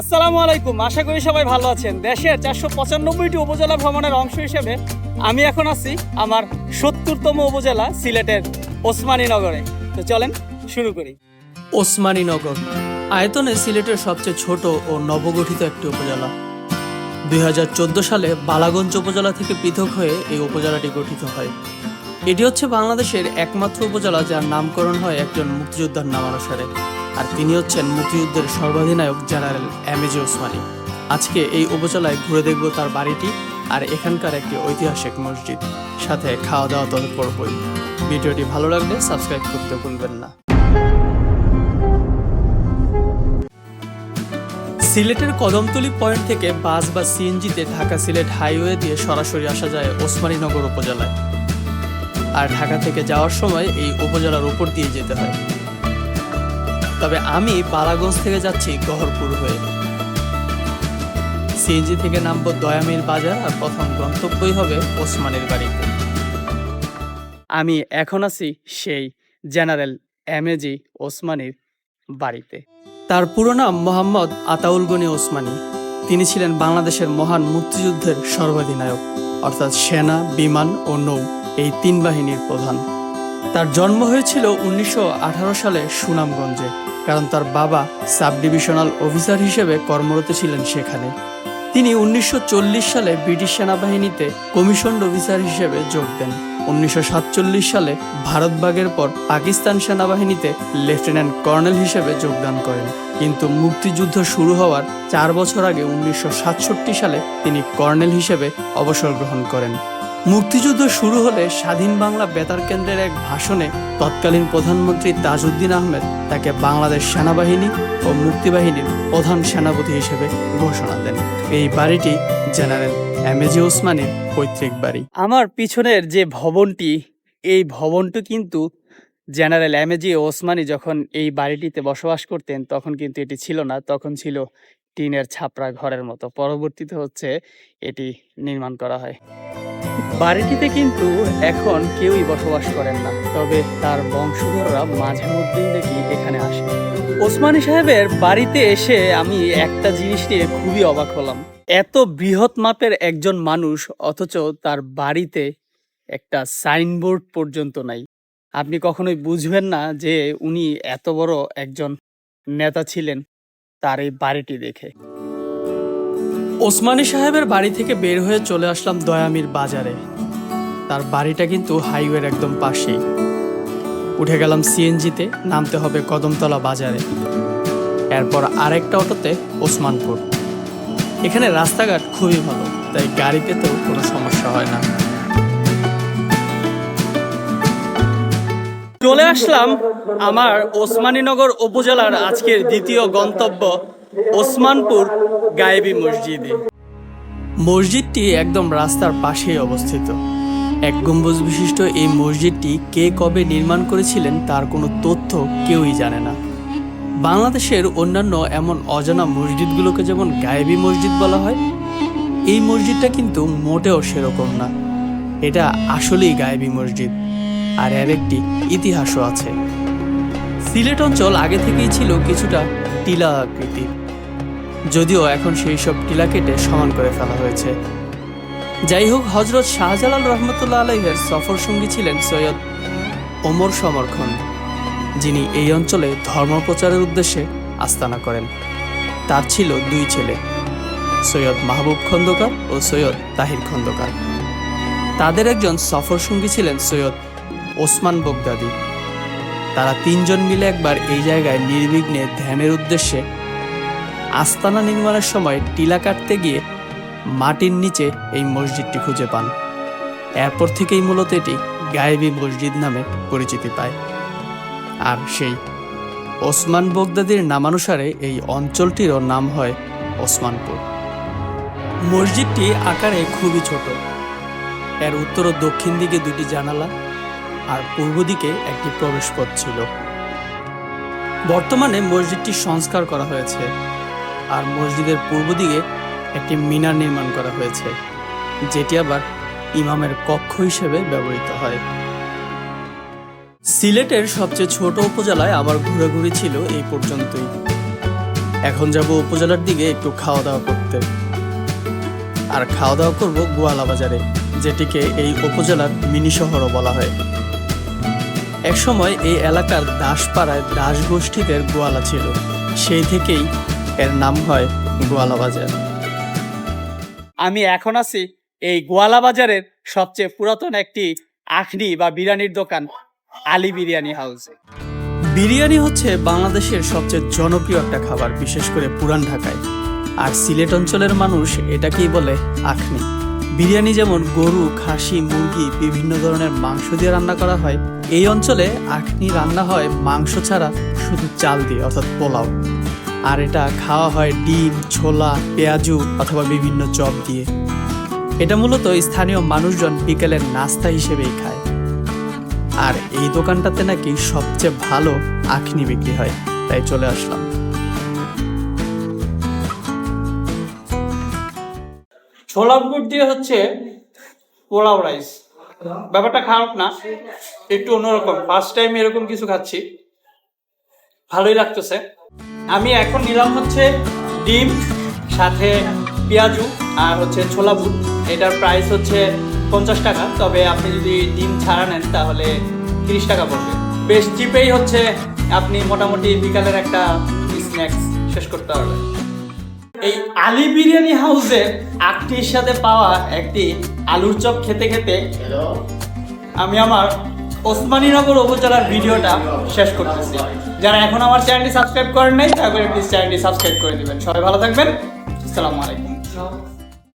আসসালামু আলাইকুম। আশা করি সবাই ভালো আছেন। দেশের চারশো পঁচানব্বইটি উপজেলা ভ্রমণের অংশ হিসেবে আমি এখন আছি আমার সত্তরতম উপজেলা সিলেটের ওসমানীনগরে। তো চলেন শুরু করি। ওসমানীনগর, আয়তনে সিলেটের সবচেয়ে ছোট ও নবগঠিত একটি উপজেলা। দুই হাজার চোদ্দ সালে বালাগঞ্জ উপজেলা থেকে পৃথক হয়ে এই উপজেলাটি গঠিত হয়। এটি হচ্ছে বাংলাদেশের একমাত্র উপজেলা যার নামকরণ হয় একজন মুক্তিযোদ্ধার নামানুসারে। আর তিনি হচ্ছেন মুক্তিযুদ্ধের সর্বাধিনায়ক জেনারেল এম জি ওসমানী। আজকে এই উপজেলায় ঘুরে দেখব তার বাড়িটি আর এখানকার একটি ঐতিহাসিক মসজিদ। সাথে খাওয়া দাওয়া তো করবই। ভিডিওটি ভালো লাগলে সাবস্ক্রাইব করতে ভুলবেন না। সিলেটের কদমতলী পয়েন্ট থেকে বাস বা সিএনজিতে ঢাকা সিলেট হাইওয়ে দিয়ে সরাসরি আসা যায় ওসমানীনগর উপজেলায়। আর ঢাকা থেকে যাওয়ার সময় এই উপজেলার উপর দিয়ে যেতে হয়। তবে আমি বালাগঞ্জ থেকে যাচ্ছি গহরপুর হয়ে। সিএনজি থেকে নামবো দয়ামির বাজার আর প্রথম গন্তব্যই হবে ওসমানের বাড়িতে। আমি এখন আছি সেই জেনারেল এমএজি ওসমানীর বাড়িতে। তার পুরো নাম মোহাম্মদ আতাউল গনি ওসমানী। তিনি ছিলেন বাংলাদেশের মহান মুক্তিযুদ্ধের সর্বাধিনায়ক, অর্থাৎ সেনা, বিমান ও নৌ, এই তিন বাহিনীর প্রধান। তার জন্ম হয়েছিল উনিশশো আঠারো সালে সুনামগঞ্জে। কারণ তার বাবা সাব ডিভিশনাল অফিসার হিসেবে কর্মরত ছিলেন সেখানে। তিনি উনিশশো সালে ব্রিটিশ সেনাবাহিনীতে কমিশনড অফিসার হিসেবে যোগ দেন। উনিশশো সালে ভারতবাগের পর পাকিস্তান সেনাবাহিনীতে লেফটেন্যান্ট কর্নেল হিসেবে যোগদান করেন। কিন্তু মুক্তিযুদ্ধ শুরু হওয়ার চার বছর আগে উনিশশো সাতষট্টি সালে তিনি কর্নেল হিসেবে অবসর গ্রহণ করেন। মুক্তিযুদ্ধ শুরু হলে স্বাধীন বাংলা বেতার কেন্দ্রের এক ভাষণে তৎকালীন প্রধানমন্ত্রী তাজউদ্দিন আহমেদ তাকে বাংলাদেশ সেনাবাহিনী ও মুক্তিবাহিনীর প্রধান সেনাপতি হিসেবে ঘোষণা দেন। এই বাড়িটি জেনারেল এমএজি ওসমানীর পৈতৃক বাড়ি। আমার পিছনের যে ভবনটি, এই ভবনটি কিন্তু জেনারেল এমএজি ওসমানী যখন এই বাড়িটিতে বসবাস করতেন, তখন কিন্তু এটি ছিল না, তখন ছিল টিনের ছাপরা ঘরের মতো। পরবর্তীতে হচ্ছে এটি নির্মাণ করা হয়। বাড়িটিতে কিন্তু এখন কেউই বসবাস করেন না। তবে তার বংশধররা মাঝে মধ্যেই নাকি এখানে আসে। ওসমানী সাহেবের বাড়িতে এসে আমি একটা জিনিস নিয়ে খুবই অবাক হলাম। এত বৃহৎ মাপের একজন মানুষ, অথচ তার বাড়িতে একটা সাইনবোর্ড পর্যন্ত নাই। আপনি কখনোই বুঝবেন না যে উনি এত বড় একজন নেতা ছিলেন। তার এই বাড়িটি দেখে। ওসমানী সাহেবের বাড়ি থেকে বের হয়ে চলে আসলাম দয়ামির বাজারে। তার বাড়িটা কিন্তু হাইওয়ের একদম পাশেই। উঠে গেলাম সিএনজিতে, নামতে হবে কদমতলা বাজারে। এরপর আরেকটা অটোতে ওসমানপুর। এখানে রাস্তাঘাট খুবই ভালো, তাই গাড়িতে তো কোনো সমস্যা হয় না। চলে আসলাম আমার ওসমানীনগর উপজেলার আজকের দ্বিতীয় গন্তব্য ওসমানপুর গায়েবী মসজিদে। মসজিদটি একদম রাস্তার পাশেই অবস্থিত। এক গম্বুজ বিশিষ্ট এই মসজিদটি কে কবে নির্মাণ করেছিলেন তার কোনো তথ্য কেউই জানে না। বাংলাদেশের অন্যান্য এমন অজানা মসজিদগুলোকে যেমন গায়েবী মসজিদ বলা হয়, এই মসজিদটা কিন্তু মোটেও সেরকম না। এটা আসলেই গায়েবী মসজিদ। আর এর একটি ইতিহাসও আছে। সিলেট অঞ্চল আগে থেকেই ছিল কিছুটা টিলা আকৃতির, যদিও এখন সেই সব টিলা কেটে সমান করে ফেলা হয়েছে। যাই হোক হজরত শাহজালাল রহমতুল্লাহ আলহের সফর সঙ্গী ছিলেন সৈয়দ ওমর সমরখন যিনি এই অঞ্চলে ধর্ম প্রচারের উদ্দেশ্যে আস্তানা করেন। তার ছিল দুই ছেলে, সৈয়দ মাহবুব খন্দকার ও সৈয়দ তাহির খন্দকার। তাদের একজন সফর সঙ্গী ছিলেন সৈয়দ ওসমান বগদাদি। তারা তিনজন মিলে একবার এই জায়গায় নির্বিঘ্নে ধ্যানের উদ্দেশ্যে আস্তানা নির্মাণের সময় টিলা কাটতে গিয়ে মাটির নিচে এই মসজিদটি খুঁজে পান। এরপর থেকেই মূলত এটি গায়েবী মসজিদ নামে পরিচিতি পায়। আর সেই ওসমান বগদাদির নামানুসারে এই অঞ্চলটিরও নাম হয় ওসমানপুর। মসজিদটি আকারে খুবই ছোট। এর উত্তর ও দক্ষিণ দিকে দুটি জানালা আর পূর্ব দিকে একটি প্রবেশপথ ছিল। বর্তমানে মসজিদটি সংস্কার করা হয়েছে আর মসজিদের পূর্ব দিকে একটি মিনার নির্মাণ করা হয়েছে, যেটি আবার ইমামের কক্ষ হিসেবে ব্যবহৃত হয়। সিলেটের সবচেয়ে ছোট উপজেলায় আমার ঘোরাঘুরি ছিল এই পর্যন্তই। এখন যাব উপজেলার দিকে একটু খাওয়া দাওয়া করতে। আর খাওয়া দাওয়া করব গোয়ালা বাজারে যেটিকে এই উপজেলার মিনি শহরও বলা হয়। একসময় এই এলাকার দাসপাড়ায় দাস গোষ্ঠীদের গোয়ালা ছিল। সেই থেকেই এর নাম হয় গোয়ালা বাজার। আমি এখন আছি এই গোয়ালা বাজারের সবচেয়ে পুরাতন একটি আখনি বা বিরিয়ানির দোকান, আলী বিরিয়ানি হাউসে। বিরিয়ানি হচ্ছে বাংলাদেশের সবচেয়ে জনপ্রিয় একটা খাবার, বিশেষ করে পুরান ঢাকায়। আর সিলেট অঞ্চলের মানুষ এটাকেই বলে আখনি বিরিয়ানি যেমন গরু, খাসি, মুরগি, বিভিন্ন ধরনের মাংস দিয়ে রান্না করা হয়, এই অঞ্চলে আখনি রান্না হয় মাংস ছাড়া শুধু চাল দিয়ে, অর্থাৎ পোলাও। আর এটা খাওয়া হয় ডিম, ছোলা, পেঁয়াজু অথবা বিভিন্ন চপ দিয়ে। এটা মূলত স্থানীয় মানুষজন বিকেলের নাস্তা হিসেবেই খায়। আর এই দোকানটাতে নাকি সবচেয়ে ভালো আখনি বিক্রি হয়, তাই চলে আসলাম। ছোলা বুট দিয়ে হচ্ছে পোলাও রাইস। ব্যাপারটা খারাপ না, একটু অন্যরকম। ফার্স্ট টাইম এরকম কিছু খাচ্ছি। ভালোই লাগতেছে। আমি এখন নিলাম হচ্ছে ডিম, সাথে পেঁয়াজু আর হচ্ছে ছোলা বুট। এটার প্রাইস হচ্ছে পঞ্চাশ টাকা। তবে আপনি যদি ডিম ছাড়া নেন, তাহলে তিরিশ টাকা পড়বে। বেশ চিপেই হচ্ছে। আপনি মোটামুটি বিকালের একটা স্ন্যাক্স শেষ করতে পারবেন। এই আলী বিরিয়ানি হাউসের আটটির সাথে পাওয়া একটি আলুর চপ খেতে খেতে আমি আমার ওসমানীনগর উপজেলার ভিডিওটা শেষ করতেছি। যারা এখন আমার চ্যানেলটি সাবস্ক্রাইব করেন নাই তাহলে প্লিজ চ্যানেলটি সাবস্ক্রাইব করে দেবেন। সবাই ভালো থাকবেন। আসসালামু আলাইকুম।